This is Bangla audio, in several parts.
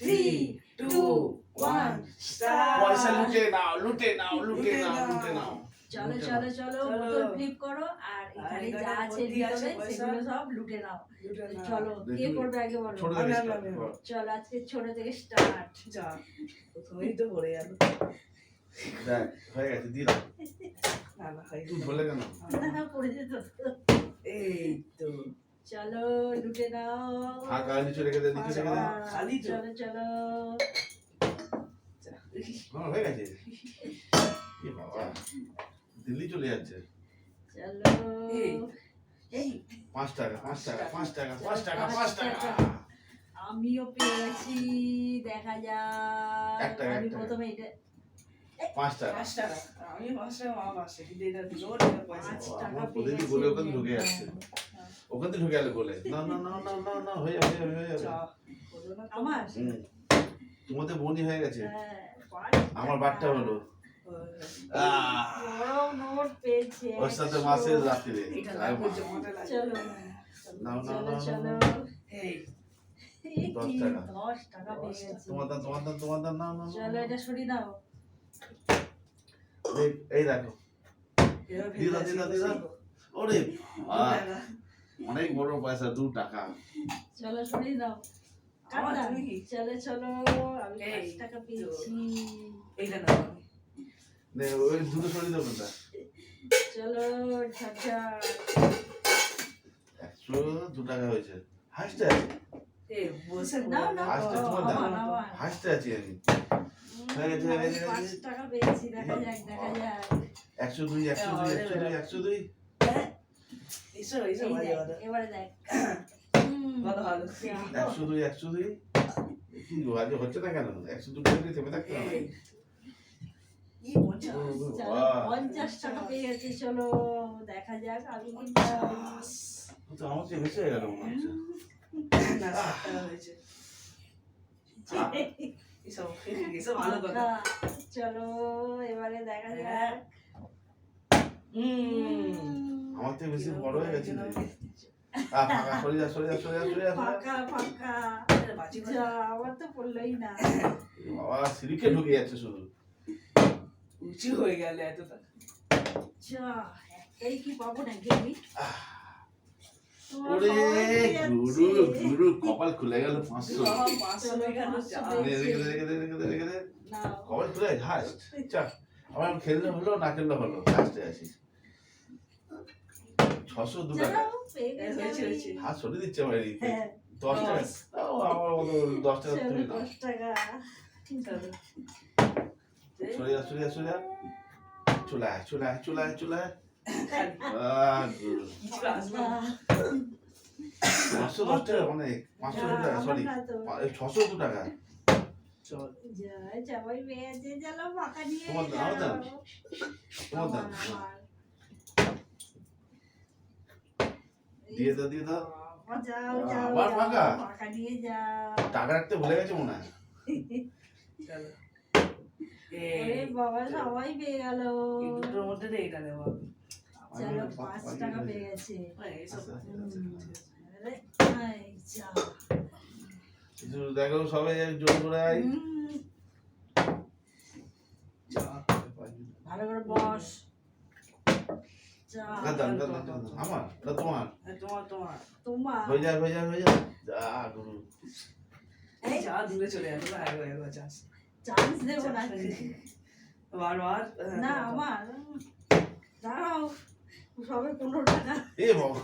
থ্রি টু ওয়ান পয়সা লুটে নাও লুটে নাও লুটে নাও লুটে নাও। চলো চলো চলো। বোতল ফ্লিপ করো আর এখানে যা আছে ভিতরে সেগুলো সব লুটে নাও। চলো কে করবে আগে বলো? ছোট থেকে আমি, start আমি। কর। চলো আজকে ছোট থেকে স্টার্ট যা প্রথমেই তো পড়ে গেল। দেখ হয়ে গেছে দিয়ে না না হয়ে তুই। ধরলে কেন? পড়ে যেত। এই তো। চলো লুটে নাও। ফাঁকা নিচে রেখে দে নিচে রেখে দে খালি চলো চলো। যা। হয়ে গেছে। এ বাবা দিল্লি চলে যাচ্ছে। চলো। এই। এই। পাঁচ টাকা পাঁচ টাকা পাঁচ টাকা পাঁচ টাকা পাঁচ টাকা। আমিও পেয়েছি দেখা যাক। টাকা, আমি প্রথমে এটা পাঁচ টাকা। পাঁচ টাকা। আমি পাঁচ টাকা মা পাঁচটা কিন্তু এটা দিল পয়সা। পাঁচ টাকা গেছি গোলে ওখানে ঢুকে যাচ্ছে। ওখান থেকে ঢুকে গেলে গোলে না না না না না না হয়ে যাবে হয়ে যাবে না? আমার? তোমাদের বনি হয়ে গেছে। হ্যাঁ, আমার। বারটা হলো। ওর সাথে মাসের রাত্রিরে। চলো। নাও এই। এই দশ টাকা। তোমার দাম তোমার দাম তোমার দাম নাও নাও নাও, চলো এটা সরিয়ে দাও। এই- দেখো। আছে, দিয়ে দাও। ওরে। অনেক বড় পয়সা দু টাকা। চলো সরিয়ে দাও। আমার কাটলাম। তুমি কি? চলো চলো আমি পাঁচ টাকা পেয়েছি। এইটা নাও ওই দুটো সরিয়ে দেবো না চলো একশো দু টাকা হয়েছে। হাসতে আছি তোমার দাম। হাসতে আছি আমি। একশো দুই একশো দুই একশো দুই একশো দুই এসো, এসো, এই ভালো, দেখ, ভালো। এবারে দেখ হুম, ভালো, ভালো। যা। একশো দুই একশো দুই আজ হচ্ছে না কেন একশো দুটো থেমে থাকতে হবে পঞ্চাশ। ও, ও, চলো, টাকা পেয়ে গেছি চলো দেখা যাক আমি কিন্তু আমার চেয়ে বেশি গেল মনে হচ্ছে না, ষাট টাকা হয়েছে। এসো, এসো, ভালো কথা। চলো এবারে দেখা যাক হ্যাঁ। হুম। আমার থেকে বেশি বড় হয়ে গেছে তো ঢুকে যাচ্ছে শুধু। উঁচু হয়ে গেল এতটা। এই কি পাবো নাকি আমি? ওরে গুরু গুরু কপাল খুলে গেল পাঁচশো। হয়ে। হয়ে। কপাল খুলে হাস চা আমার খেললে হলো না খেললে হলো। হাসতে আছি ছশো দু টাকা। যাও, পেয়ে গেছি হয়েছে, আমি। হয়েছে। হাত সরিয়ে দিচ্ছে আমার এদিক হ্যাঁ, দশ টাকা। আমার মতো দশ টাকা তুমি দশ টাকা। চলো। সরে যা সরে যা সরে যা চলে আয় চলে আয় চলে চলে না। পাঁচশো দশ টাকা অনেক। পাঁচশো দু টাকা সরি ছশো দু টাকা। চল। চলো, তোমার দাও। তোমার দাম আমার, আমার। দিয়ে দাও দিয়ে দাও। আবার ফাঁকা? টাকা রাখতে ভুলে গেছে মনে হয়। বাবা, সবাই পেয়ে গেল। এই দুটোর মধ্যে দিয়ে এটা চলো, পাঁচ টাকা পেয়ে গেছে। আচ্ছা, আচ্ছা, আচ্ছা। দেখো সবাই জোর করে আয়। ভালো করে বস। যা, গান দান দান, দান। আমার এটা তোমার। তোমার তোমার তোমার। হয়ে যায় হয়ে যায় হয়ে যায় যা গুরু। এই যা দূরে চলে যাবে না একবার একবার চান্স। চান্স দেবো না। বারবার না আমার। দাঁড়াও সবে পনেরো টাকা এ বাবা।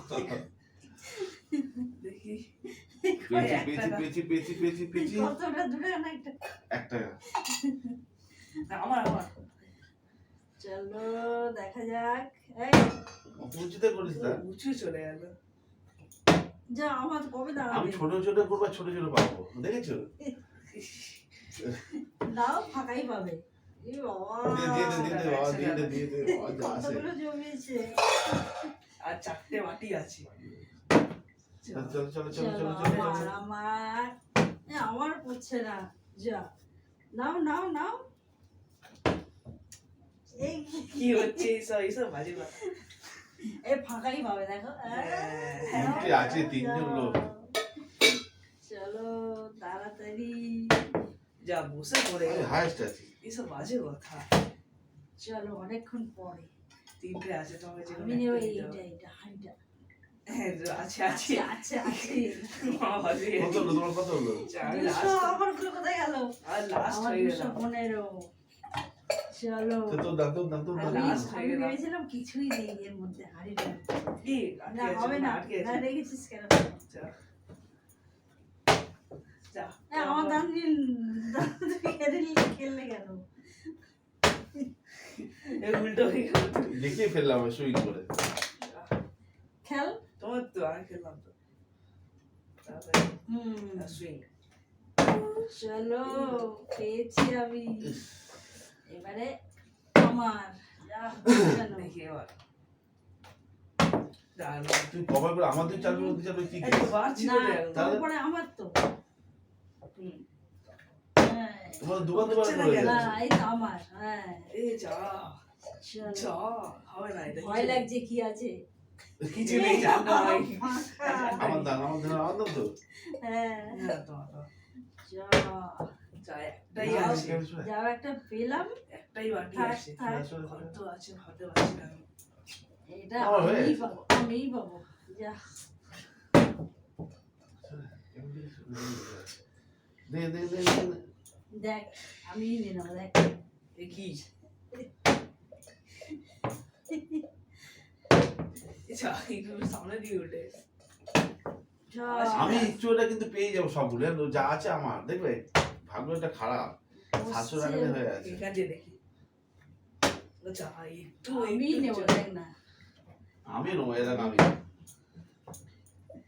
দেখি। পেয়েছি পেয়েছি কতটা দূরে না একটা? এক টাকা না, আমার আমার। চলো দেখা যাক। এই উঁচুতে করিস না। উঁচু চলে গেল। যা আমার কবে আমি ছোট ছোট করব আর ছোট ছোট পাবো দেখেছ? দাও ফাঁকাই পাবে। আর চারটে বাটি আছে। চলো চলো চলো চলো চলো চলো চলো আমার। আমার পড়ছে না। যা নাও নাও নাও। কি হচ্ছে এইসব? এইসব বাজে কথা। এ ফাঁকাই পাবে দেখো। হ্যাঁ, তিনটে আছে, তিনজন লোক। চলো তাড়াতাড়ি। যা বসে পড়ে। আমি হায়েস্ট আছি। বাজে কথা। চলো অনেকক্ষণ পরে। তিনটে আছে তোমাকে যে আমি নেব এইটা এইটা হাইটা হ্যাঁ আছে আছে। আছে। আছে কত হলো তোমার কত হলো? লাস্ট আমার কোথায় গেল? আর লাস্ট হয়ে দুশো পনেরো। চলো। তো আমি last হয়ে আমি গেলাম। ভেবেছিলাম কিছুই নেই এর মধ্যে হাড়িটা কি না হবে না না রেখেছিস কেন? যা। যা না, আমার দাম নিন দাম তুমি কেটে নিলে খেললে কেন? উল্টো হয়ে গেল। দেখিয়ে ফেললাম সুইং করে খেল। তোমার তো আমি খেললাম তো। তারপরে হুম। সুইং। চলো পেয়েছি আমি। এবারে আমার তুই করে আমার দুই চার মিনিট দুই চার মিনিট কি তো। তারপরে আমার হ্যাঁ তোমার দুবার দুবার করে না এই তো আমার হ্যাঁ। এই যা যা হবে না এটা ভয় লাগছে কি আছে? কিছু নেই জান না ভাই ফাঁকা। আমার দাম আমার দাম আমার দাম তো। হ্যাঁ। হ্যাঁ, তোমার, তোমার। যা। যা একটাই আছে। যাও একটা পেলাম একটাই বাকি আছে। থাক। আছে ভাবতে পারছি না আমি। এটা আমিই পাবো আমিই পাবো। যা। দে দে দে দে, দে। দেখ আমি নিলাম দেখ। কি? একটু সামনে দিয়ে উঠে। যা। আমি ইচ্ছু কিন্তু পেয়ে যাব সবগুলো জানো? যা আছে আমার দেখবে? ভাগ্যটা খারাপ। সাতশো টাকা হয়ে আছে। এখান দিয়ে দেখি। একটু আমি নেব না। আমি নেব এরকম আমি।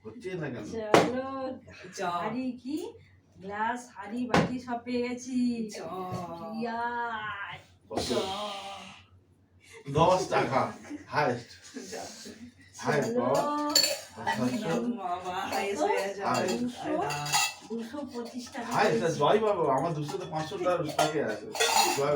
হচ্ছে না কেন? চলো হাড়ি কি? গ্লাস হাড়ি বাটি সব পেয়ে গেছি। দশ টাকা। Highest highest. বাবা, হাইস হয়ে হাইস, দুশো? পঁচিশ টাকা জয় বাবা আমার দুশো তো পাঁচশো টাকা আছে